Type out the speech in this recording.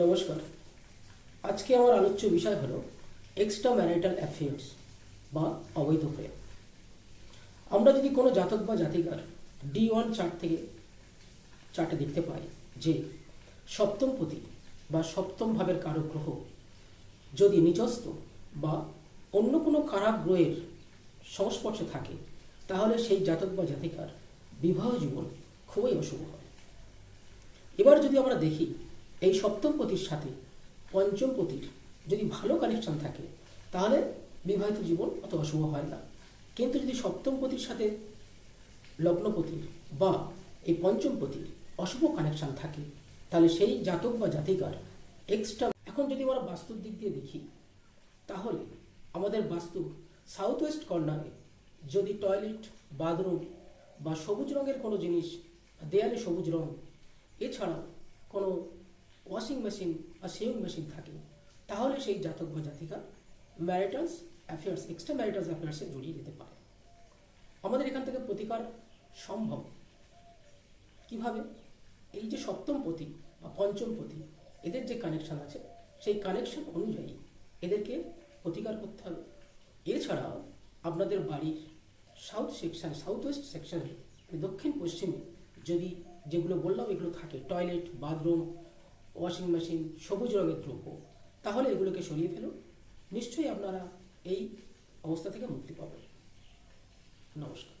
নমস্কার। আজকে আমার আলোচ্য বিষয় হলো এক্সট্রা ম্যারিটাল অ্যাফেয়ার্স বা অবৈধ প্রেম আমরা যদি কোনো জাতক বা জাতিকার ডি ওয়ান চার্ট থেকে চার্টে দেখতে পাই যে সপ্তম পতি বা সপ্তম ভাবের কারক গ্রহ যদি নিজস্ব বা অন্য কোনো খারাপ গ্রহের সংস্পর্শে থাকে, তাহলে সেই জাতক বা জাতিকার বিবাহ জীবন খুবই অশুভ হয়। এবার যদি আমরা দেখি এই সপ্তম পতির সাথে পঞ্চম পতির যদি ভালো কানেকশন থাকে, তাহলে বিবাহিত জীবন অত অশুভ হয় না। কিন্তু যদি সপ্তম পতির সাথে লগ্নপতির বা এই পঞ্চম পতির অশুভ কানেকশন থাকে, তাহলে সেই জাতক বা জাতিকার এক্সট্রা এখন যদি আমরা বাস্তুর দিক দিয়ে দেখি, তাহলে আমাদের বাস্তু সাউথ ওয়েস্ট কর্নারে যদি টয়লেট বাথরুম বা সবুজ রঙের কোনো জিনিস দেয়ালে সবুজ রং, এছাড়াও কোনো ওয়াশিং মেশিন বা সেভিং মেশিন থাকে, তাহলে সেই জাতক জাতিকা ম্যারিটালস অ্যাফেয়ার্স এক্সট্রা ম্যারিটালস অ্যাফেয়ার্সে জড়িয়ে যেতে পারে। আমাদের এখান থেকে প্রতিকার সম্ভব। কীভাবে? এই যে সপ্তম পতি বা পঞ্চম পতি, এদের যে কানেকশন আছে, সেই কানেকশন অনুযায়ী এদেরকে প্রতিকার করতে হবে। এছাড়াও আপনাদের বাড়ির সাউথ সেকশন সাউথ ওয়েস্ট সেকশনে দক্ষিণ পশ্চিমে যদি যেগুলো বললাম এগুলো থাকে টয়লেট বাথরুম ওয়াশিং মেশিন সবুজ রঙের দ্রব্য, তাহলে এগুলোকে সরিয়ে ফেলুন নিশ্চয়ই আপনারা এই অবস্থা থেকে মুক্তি পাবেন। নমস্কার।